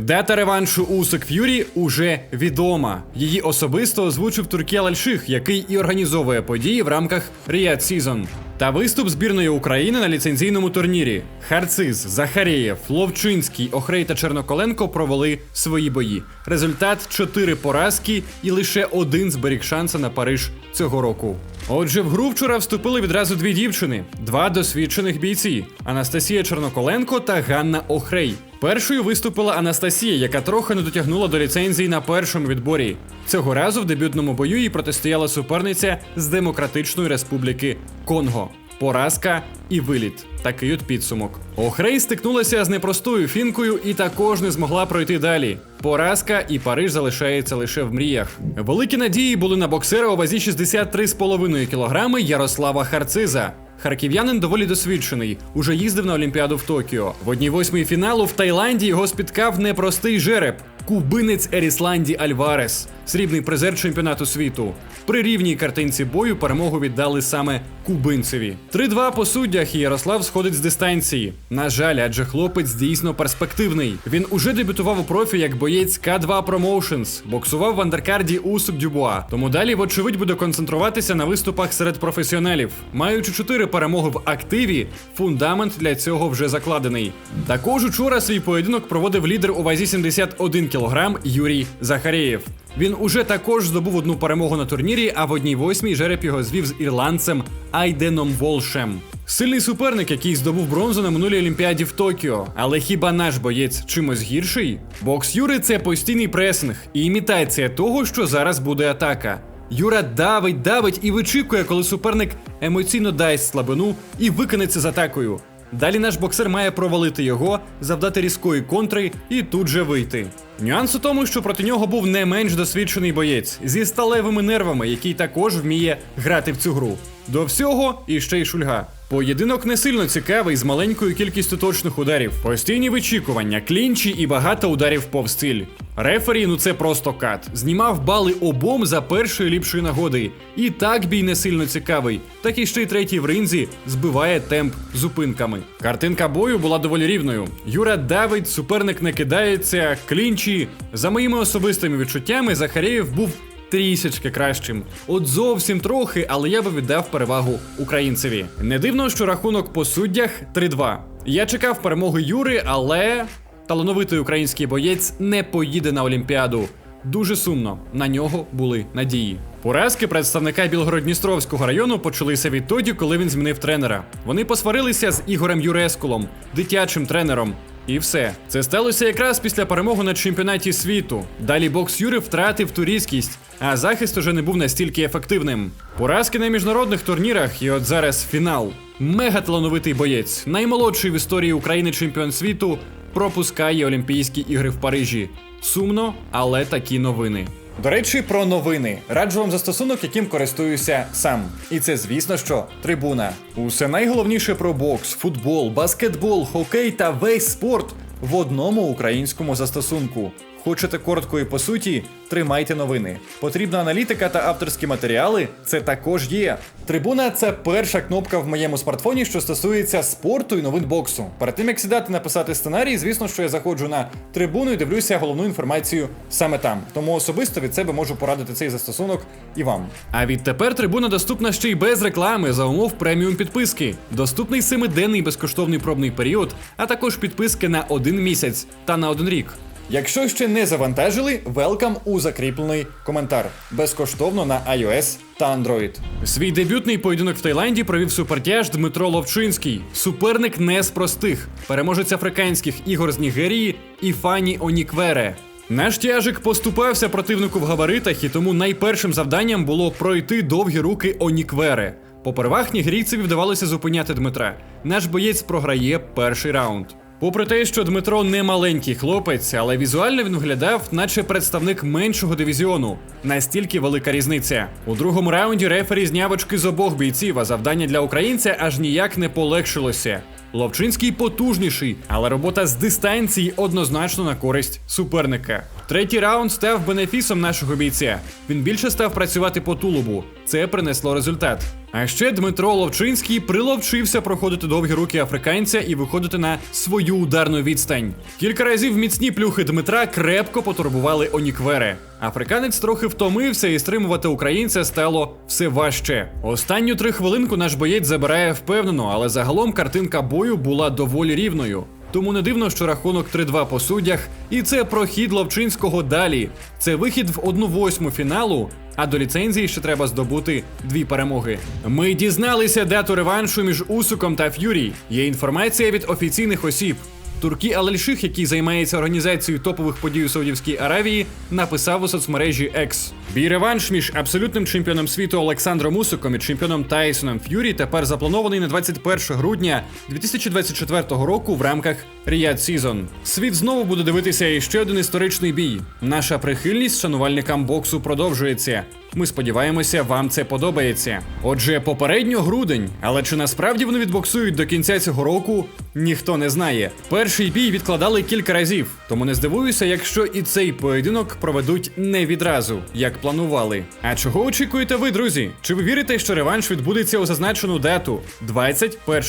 Дата реваншу Усик Ф'юрі уже відома. Її особисто озвучив Туркія Лальших, який і організовує події в рамках Ріад Сізон. Та виступ збірної України на ліцензійному турнірі. Харциз, Захарєєв, Ловчинський, Охрей та Черноколенко провели свої бої. Результат 4 поразки і лише один зберіг шанси на Париж цього року. Отже, в гру вчора вступили відразу дві дівчини, два досвідчених бійці: Анастасія Черноколенко та Ганна Охрей. Першою виступила Анастасія, яка трохи не дотягнула до ліцензії на першому відборі. Цього разу в дебютному бою їй протистояла суперниця з Демократичної Республіки Конго. Поразка і виліт. Такий от підсумок. Охрей стикнулася з непростою фінкою і також не змогла пройти далі. Поразка і Париж залишається лише в мріях. Великі надії були на боксера у вазі 63,5 кг Ярослава Харциза. Харків'янин доволі досвідчений, уже їздив на Олімпіаду в Токіо. В одній восьмій фіналу в Таїланді його спіткав непростий жереб. Кубинець Ерісланді Альварес, срібний призер чемпіонату світу. При рівній картинці бою перемогу віддали саме кубинцеві. 3-2 по суддях і Ярослав сходить з дистанції. На жаль, адже хлопець дійсно перспективний. Він уже дебютував у профі як боєць К2 Promotions, боксував в андеркарді Усук Дюбуа. Тому далі, вочевидь, буде концентруватися на виступах серед професіоналів. Маючи 4 перемоги в активі, фундамент для цього вже закладений. Також учора свій поєдинок проводив лідер у вазі 71 кг Юрій Захарєєв. Він уже також здобув одну перемогу на турнірі, а в одній восьмій жереб його звів з ірландцем Айденом Волшем. Сильний суперник, який здобув бронзу на минулій Олімпіаді в Токіо. Але хіба наш боєць чимось гірший? Бокс Юри це постійний пресинг і імітація того, що зараз буде атака. Юра давить, давить і вичікує, коли суперник емоційно дасть слабину і викинеться з атакою. Далі наш боксер має провалити його, завдати різкої контри і тут же вийти. Нюанс у тому, що проти нього був не менш досвідчений боєць зі сталевими нервами, який також вміє грати в цю гру. До всього і ще й шульга. Поєдинок не сильно цікавий з маленькою кількістю точних ударів, постійні вичікування, клінчі і багато ударів повстиль. Рефері, ну це просто кат. Знімав бали обом за першої ліпшої нагоди. І так бій не сильно цікавий, так і ще й третій в ринзі збиває темп зупинками. Картинка бою була доволі рівною. Юра давить, суперник не кидається, клінчі. За моїми особистими відчуттями, Захарєєв був трішечки кращим. От зовсім трохи, але я би віддав перевагу українцеві. Не дивно, що рахунок по суддях 3-2. Я чекав перемоги Юри, але талановитий український боєць не поїде на Олімпіаду. Дуже сумно. На нього були надії. Поразки представника Білгород-Дністровського району почалися відтоді, коли він змінив тренера. Вони посварилися з Ігорем Юрескулом, дитячим тренером. І все. Це сталося якраз після перемоги на чемпіонаті світу. Далі бокс Юри втратив турійськість, а захист уже не був настільки ефективним. Поразки на міжнародних турнірах, і от зараз фінал. Мега талановитий боєць, наймолодший в історії України чемпіон світу, пропускає Олімпійські ігри в Парижі. Сумно, але такі новини. До речі, про новини. Раджу вам застосунок, яким користуюся сам. І це, звісно, що трибуна. Усе найголовніше про бокс, футбол, баскетбол, хокей та весь спорт в одному українському застосунку. Хочете коротко і по суті, тримайте новини. Потрібна аналітика та авторські матеріали. Це також є. Трибуна це перша кнопка в моєму смартфоні, що стосується спорту і новин боксу. Перед тим як сідати написати сценарій, звісно, що я заходжу на трибуну і дивлюся головну інформацію саме там. Тому особисто від себе можу порадити цей застосунок і вам. А відтепер трибуна доступна ще й без реклами за умов преміум підписки. Доступний семиденний безкоштовний пробний період, а також підписки на один місяць та на один рік. Якщо ще не завантажили, велкам у закріплений коментар безкоштовно на iOS та Android. Свій дебютний поєдинок в Таїланді провів супертяж Дмитро Ловчинський. Суперник не з простих, переможець африканських ігор з Нігерії і Фані Оніквере. Наш тяжик поступався противнику в габаритах, і тому найпершим завданням було пройти довгі руки Оніквере. По первах нігерійцеві вдавалося зупиняти Дмитра. Наш боєць програє перший раунд. Попри те, що Дмитро не маленький хлопець, але візуально він виглядав, наче представник меншого дивізіону. Настільки велика різниця. У другому раунді рефері зняв очки з обох бійців, а завдання для українця аж ніяк не полегшилося. Ловчинський потужніший, але робота з дистанції однозначно на користь суперника. Третій раунд став бенефісом нашого бійця. Він більше став працювати по тулубу. Це принесло результат. А ще Дмитро Ловчинський приловчився проходити довгі руки африканця і виходити на свою ударну відстань. Кілька разів міцні плюхи Дмитра крепко потурбували Оніквери. Африканець трохи втомився і стримувати українця стало все важче. Останню три хвилинку наш боєць забирає впевнено, але загалом картинка бою була доволі рівною. Тому не дивно, що рахунок 3-2 по суддях, і це прохід Ловчинського далі. Це вихід в 1-8 фіналу, а до ліцензії ще треба здобути дві перемоги. Ми дізналися дату реваншу між Усуком та Ф'юрі. Є інформація від офіційних осіб. Туркі Алельших, який займається організацією топових подій у Саудівській Аравії, написав у соцмережі X. Бій реванш між абсолютним чемпіоном світу Олександром Усиком і чемпіоном Тайсоном Ф'юрі тепер запланований на 21 грудня 2024 року в рамках Riyadh Season. Світ знову буде дивитися іще один історичний бій. Наша прихильність шанувальникам боксу продовжується. Ми сподіваємося, вам це подобається. Отже, попередньо грудень, але чи насправді вони відбоксують до кінця цього року, ніхто не знає. Перший бій відкладали кілька разів, тому не здивуюся, якщо і цей поєдинок проведуть не відразу, як планували. А чого очікуєте ви, друзі? Чи ви вірите, що реванш відбудеться у зазначену дату 21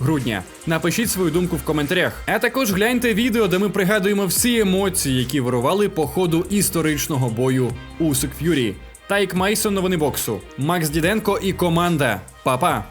грудня? Напишіть свою думку в коментарях. А також гляньте відео, де ми пригадуємо всі емоції, які вирували по ходу історичного бою Усик Ф'юрі. Тайк Майсон новини боксу, Макс Діденко і команда. Па-па!